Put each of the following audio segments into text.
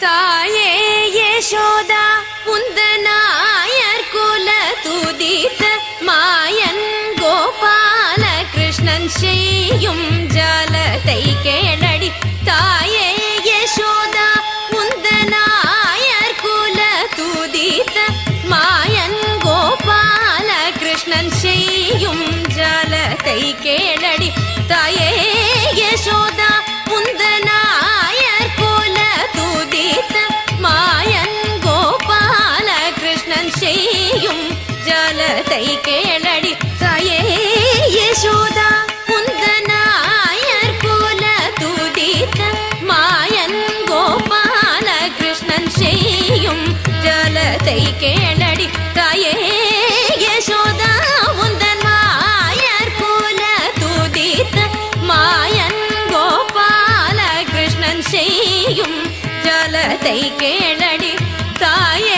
தாயே யசோதா உந்தனாயர் குல துதித்த மாயன் கோபால கிருஷ்ணன் செய்யும் ஜாலத்தை கேளடி. தாய கதை கேளடி. தாயே யசோதா முந்தனாயர் கோல துதித்த மாயன் கோபால கிருஷ்ணன் செய்யும் ஜலத்தை கேளடி. தாயே யசோதா உந்தன் மாயர் கோல துதித்த மாயன் கோபால கிருஷ்ணன் செய்யும் ஜலத்தை கேளடி. தாயே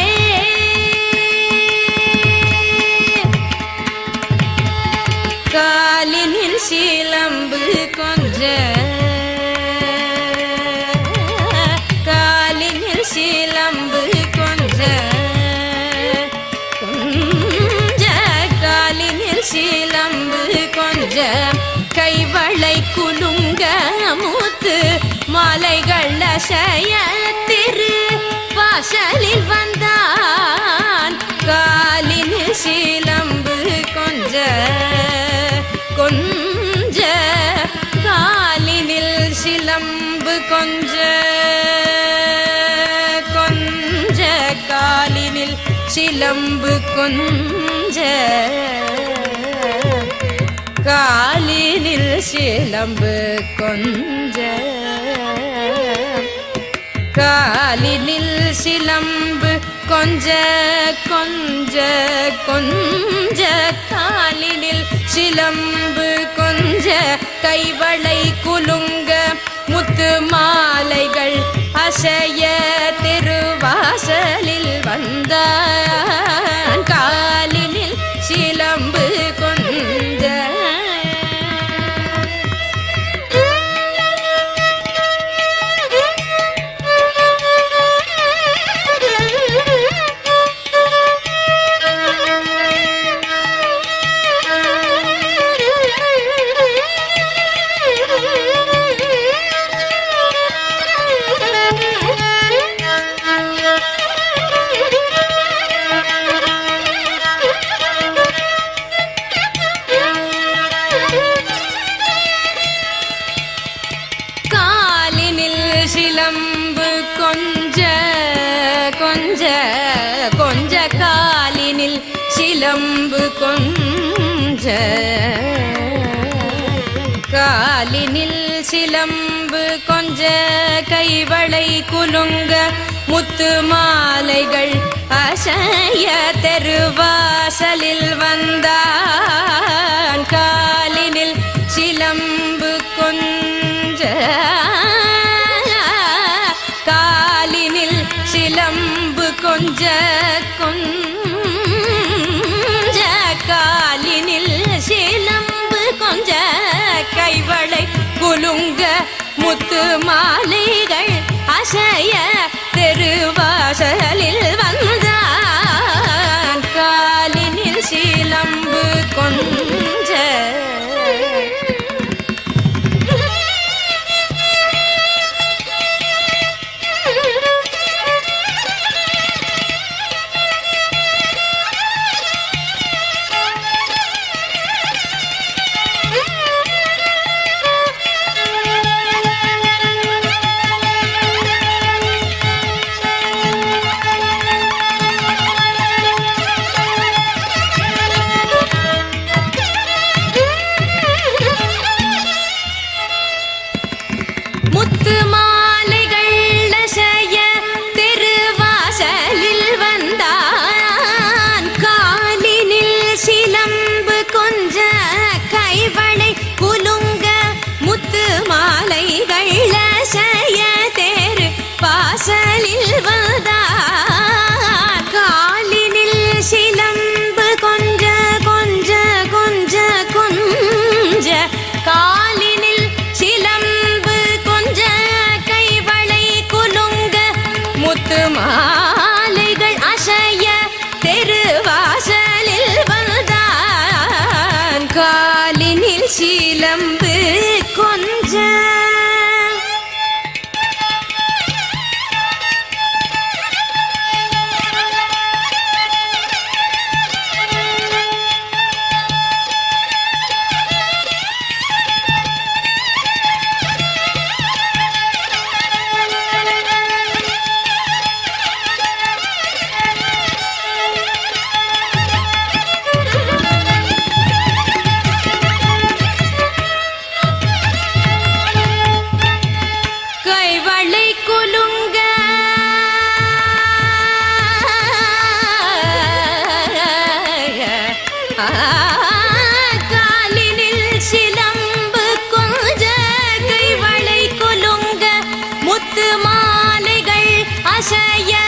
மாலைகள் திரு வாசலில் வந்தான். காலின் சிலம்பு கொஞ்ச கொஞ்ச. காலினில் சிலம்பு கொஞ்ச கொஞ்ச. காலினில் சிலம்பு கொஞ்ச. காலினில் சிலம்பு கொஞ்ச. காலினில் சிலம்பு. கொஞ்ச கொஞ்ச கொஞ்ச காலினில் சிலம்பு. கொஞ்ச கைவளை குலுங்க முத்து மாலைகள். அசைய திருவாசலில் வந்த கொஞ்ச கொஞ்ச காலினில் சிலம்பு கொஞ்ச. காலினில் சிலம்பு கொஞ்ச கைவளை குலுங்க முத்து மாலைகள் அசைய தெருவாசலில் வந்தான். காலினில் சிலம்பு கொஞ்ச. சிலம்பு கொஞ்ச கொஞ்ச காலினில் சிலம்பு கொஞ்ச கைவளை குலுங்க முத்து மாலைகள் அசைய தெருவாசலில் அசைய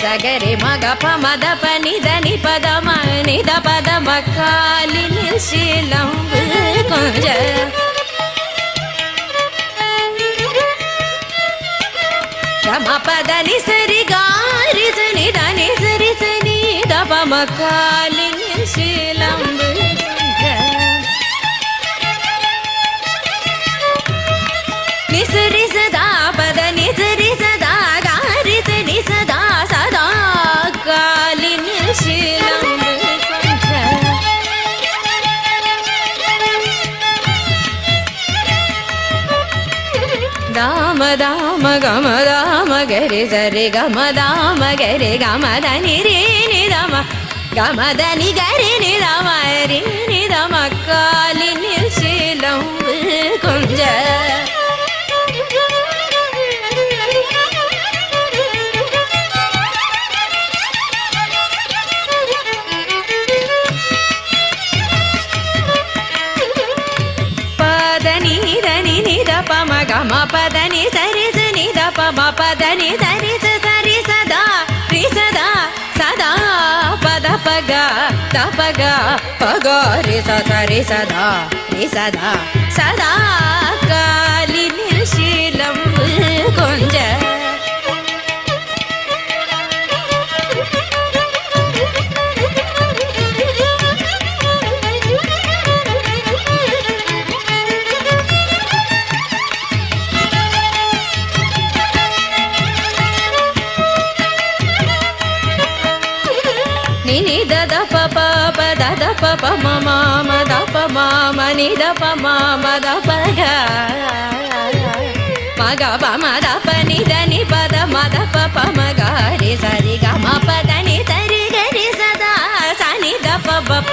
ಸಗರೆ ಮಗ ಪ ಮದ ಪ ನಿದ ನಿ ಪದ ಮ ನಿದ ಪದ ಮ ಕಾಲಿ ನಿಲ್ಸಿಲಂಬು ಕೊಂಜ ರಮ ಪದ ನಿ ಸರಿ ಗಾರಿ ಸ ನಿದ ನಿ ಸರಿ ಸ ನಿದ ಪ ಮ ಕಾಲಿ ನಿಲ್ಸಿಲಂಬು தாம தாம கம தாம கரி சரி கம தாம கரி கம தனி ரீ நிதம கம தனி கரி நிதம ரீ நிதம காலினில் சிலம்பு கொஞ்ச గమ పదని సరి సని ద పదని సరి సరి సదా రి సదా సదా పద పగ తపగ పగ రి స సరి సదా రి సదా సదా కాలి నిశీలం కొంచెం దప మమ దప మమ ని దప మమ దప మగ పమ దప ని దని పద మద పప మగ రే సరి గ మ పద ని తరి గరి సదా సని దప బప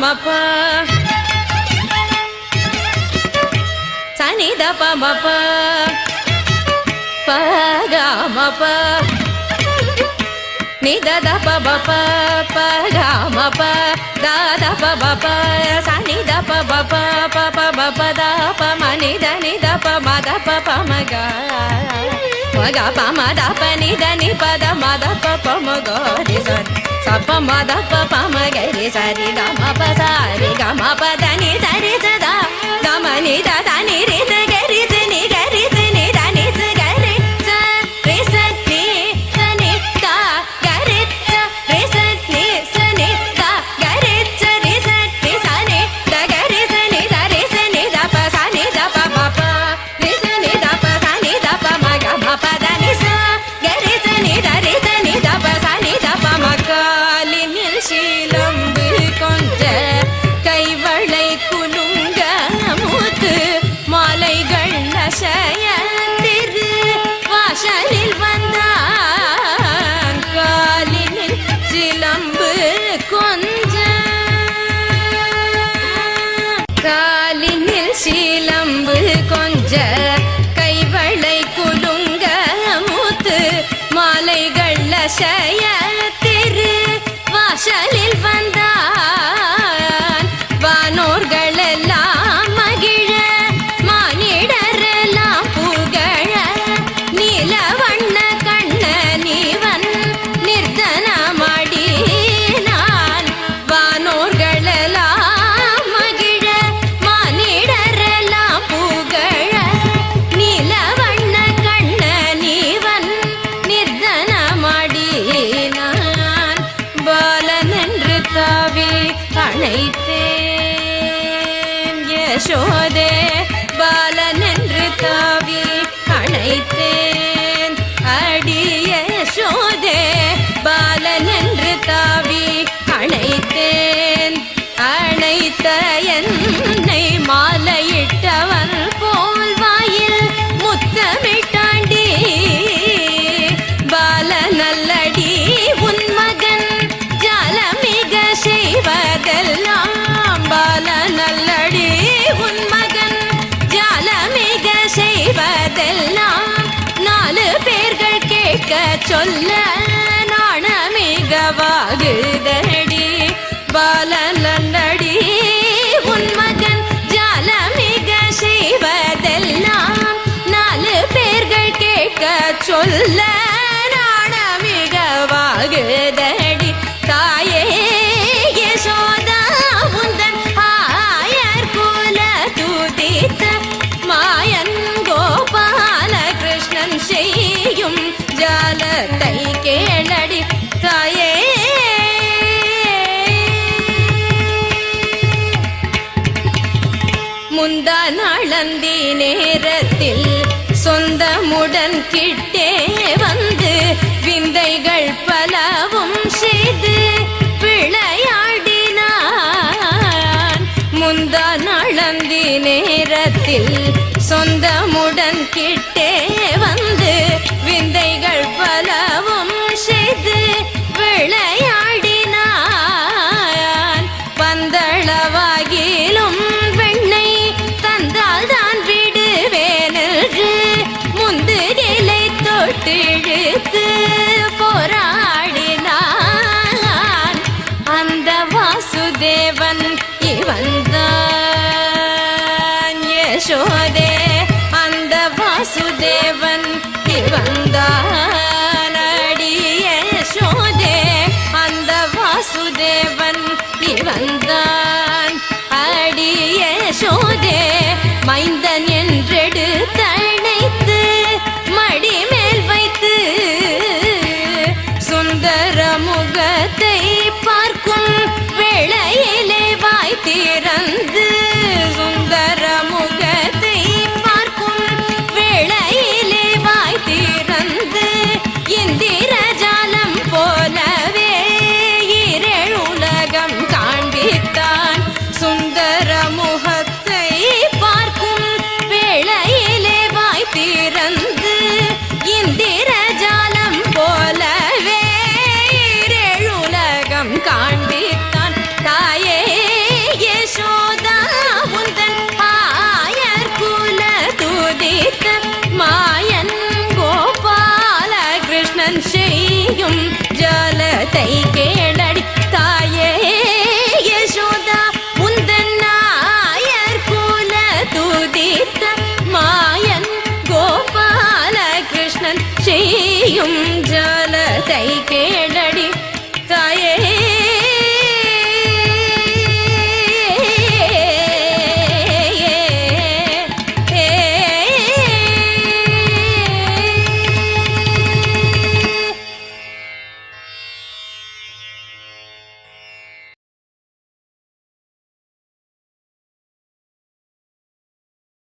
మప సని దప మప పగా మప నిద దప బప పగా మప దా దప బప సని దప బప పప బప దప మని దని దప మద పప మగ ప మద పని దని పద మద ప ప మగ రి సరి సప మద ప ప మగ రి సరి గ మ ప సరి గ మ ప సరి Yeah. கேட்க சொல்ல நாண மிகவாகுதடி பாலநல்லடி உன் மகன் ஜால மிக செய்வதெல்லாம் நாலு பேர்கள் கேட்க சொல்ல முந்த நாளந்தி நேரத்தில் சொந்தமுடன் கிட்டே வந்து விந்தைகள் பலவும் செய்து பிழையாடினான். முந்த நாளந்தி நேரத்தில் சொந்தமுடன் கிட்டே